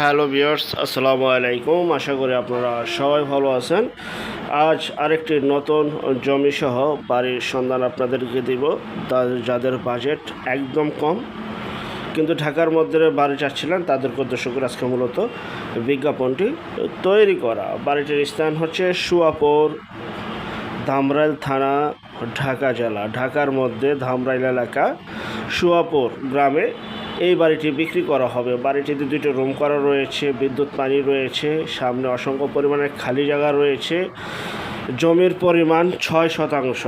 Hello বিয়ার্স আসসালামু আলাইকুম। আশা করি আপনারা সবাই ভালো আছেন। আজ আরেকটি নতুন জমি সহ বাড়ির সন্ধান আপনাদেরকে দিব। যাদের বাজেট একদম কম, কিন্তু ঢাকার মধ্যে বাড়ি চাচ্ছিলেন, তাদেরকে উদ্দেশ্য আজকে মূলত বিজ্ঞাপনটি তৈরি করা। বাড়িটির স্থান হচ্ছে সুয়াপুর, ধামরাইল থানা, ঢাকা জেলা। ঢাকার মধ্যে ধামরাইল এলাকা, সুয়াপুর গ্রামে এই বাড়িটি বিক্রি করা হবে। বাড়িটিতে দুটো রুম করা রয়েছে, বিদ্যুৎ পানি রয়েছে, সামনে অসংখ্য পরিমাণে খালি জায়গা রয়েছে। জমির পরিমাণ ছয় শতাংশ।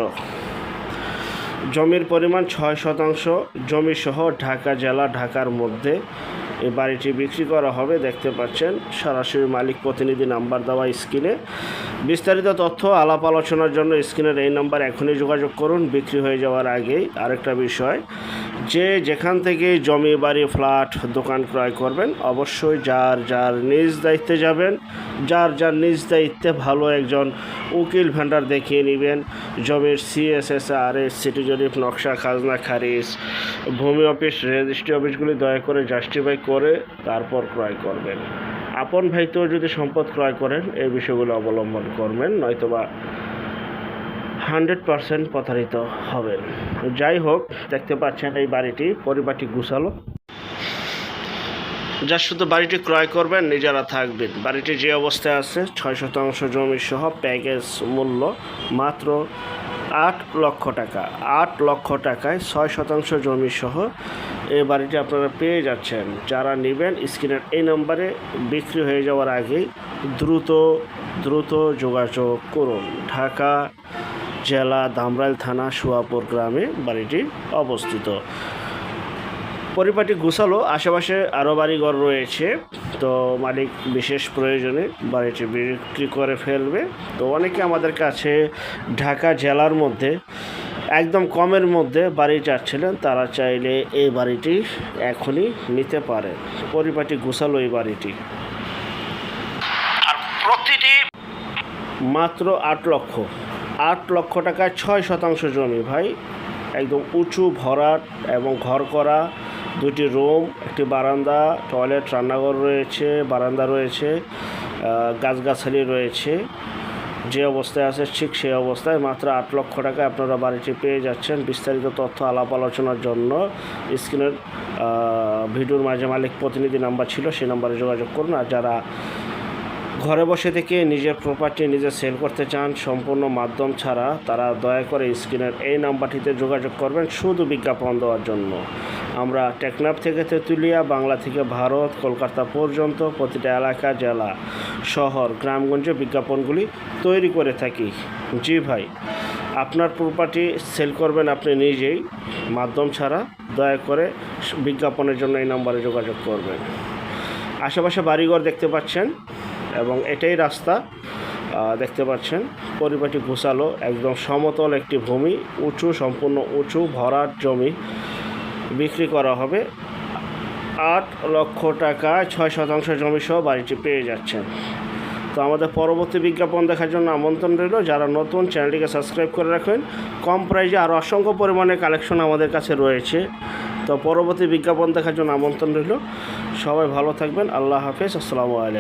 জমির পরিমাণ ছয় শতাংশ জমি সহ ঢাকা জেলা ঢাকার মধ্যে। এই বাড়িটি বিক্রি করা হবে, দেখতে পাচ্ছেন। সরাসরি মালিক প্রতিনিধি নাম্বার দেওয়া স্ক্রিনে। বিস্তারিত তথ্য আলাপ আলোচনার জন্য স্ক্রিনের এই নাম্বার এখনই যোগাযোগ করুন। বিক্রি হয়ে যাওয়ার আগেই আরেকটা বিষয়, যে যেখান থেকে জমি, বাড়ি, ফ্ল্যাট, দোকান ক্রয় করবেন, অবশ্যই যার যার নিজ দায়িত্বে যাবেন, যার যার নিজ দায়িত্বে ভালো একজন উকিল ভেন্ডার দেখিয়ে নেবেন। জমির সিএসএসআর এস সিটি জরিপ নকশা, খাজনা, খারিজ, ভূমি অফিস, রেজিস্ট্রি অফিসগুলি দয়া করে জাস্টিফাই করে তারপর ক্রয় করবেন। আপন ভাইতেও যদি সম্পদ ক্রয় করেন, এই বিষয়গুলো অবলম্বন করবেন, নয়তোবা হান্ড্রেড পারসেন্ট প্রতারিত হবেন। যাই হোক, দেখতে পাচ্ছেন এই বাড়িটি, পরিবারটি গুছালো। যা শুধু বাড়িটি ক্রয় করবেন, নিজেরা থাকবেন। বাড়িটি যে অবস্থায় আছে, ছয় শতাংশ জমি সহ প্যাকেজ মূল্য মাত্র আট লক্ষ টাকা। আট লক্ষ টাকায় ছয় শতাংশ জমি সহ এই বাড়িটি আপনারা পেয়ে যাচ্ছেন। যারা নেবেন, স্ক্রিনের এই নম্বরে বিক্রি হয়ে যাওয়ার আগেই দ্রুত দ্রুত যোগাযোগ করুন। ঢাকা জেলা দামরাইল থানা সুয়াপুর গ্রামে বাড়িটি অবস্থিত। পরিপাটি গুছালো, আশেপাশে আরও বাড়িঘর রয়েছে। তো মালিক বিশেষ প্রয়োজনে বাড়িটি বিক্রি করে ফেলবে। তো অনেকে আমাদের কাছে ঢাকা জেলার মধ্যে একদম কমের মধ্যে বাড়ি চাচ্ছিলেন তারা চাইলে এই বাড়িটি এখনই নিতে পারে। পরিপাটি গুছালো এই বাড়িটি। আর প্রতিটি মাত্র আট লক্ষ। আট লক্ষ টাকায় ছয় শতাংশ জমি ভাই। একদম উঁচু ভরাট এবং ঘর করা দুটি রুম একটি বারান্দা টয়লেট রান্নাঘর রয়েছে বারান্দা রয়েছে গাছগাছালি রয়েছে। যে অবস্থায় আছে ঠিক সেই অবস্থায় মাত্র আট লক্ষ টাকা আপনারা বাড়িটি পেয়ে যাচ্ছেন। বিস্তারিত তথ্য আলাপ আলোচনার জন্য স্ক্রিনের ভিডিওর মাঝে মালিক প্রতিনিধি নাম্বার ছিল, সেই নাম্বারে যোগাযোগ করুন। আর যারা ঘরে বসে থেকে নিজের প্রপার্টি নিজে সেল করতে চান, সম্পূর্ণ মাধ্যম ছাড়া তারা দয়া করে স্ক্রিনের এই নাম্বারটিতে যোগাযোগ করবেন শুধু বিজ্ঞাপন দেওয়ার জন্য। আমরা টেকনাফ থেকে তেঁতুলিয়া, বাংলা থেকে ভারত, কলকাতা পর্যন্ত প্রতিটা এলাকা, জেলা, শহর, গ্রামগঞ্জে বিজ্ঞাপনগুলি তৈরি করে থাকি। জি ভাই, আপনার প্রপার্টি সেল করবেন আপনি নিজেই, মাধ্যম ছাড়া দয়া করে বিজ্ঞাপনের জন্য এই নাম্বারে যোগাযোগ করবেন। আশেপাশে বাড়িঘর দেখতে পাচ্ছেন। এবং এটাই রাস্তা দেখতে পাচ্ছেন। পরিবারটি ঘুষালো একদম সমতল একটি ভূমি, উঁচু, সম্পূর্ণ উঁচু, ভরাট জমি বিক্রি করা হবে। আট লক্ষ টাকা, ছয় শতাংশ জমি সহ বাড়িটি পেয়ে যাচ্ছেন। তো আমাদের পরবর্তী বিজ্ঞাপন দেখার জন্য আমন্ত্রণ রইল। যারা নতুন, চ্যানেলটিকে সাবস্ক্রাইব করে রাখবেন কম প্রাইজে আরও অসংখ্য পরিমাণে কালেকশন আমাদের কাছে রয়েছে। তো পরবর্তী বিজ্ঞাপন দেখার জন্য আমন্ত্রণ রইল। সবাই ভালো থাকবেন। আল্লাহ হাফেজ। আসসালামু আলাইকুম।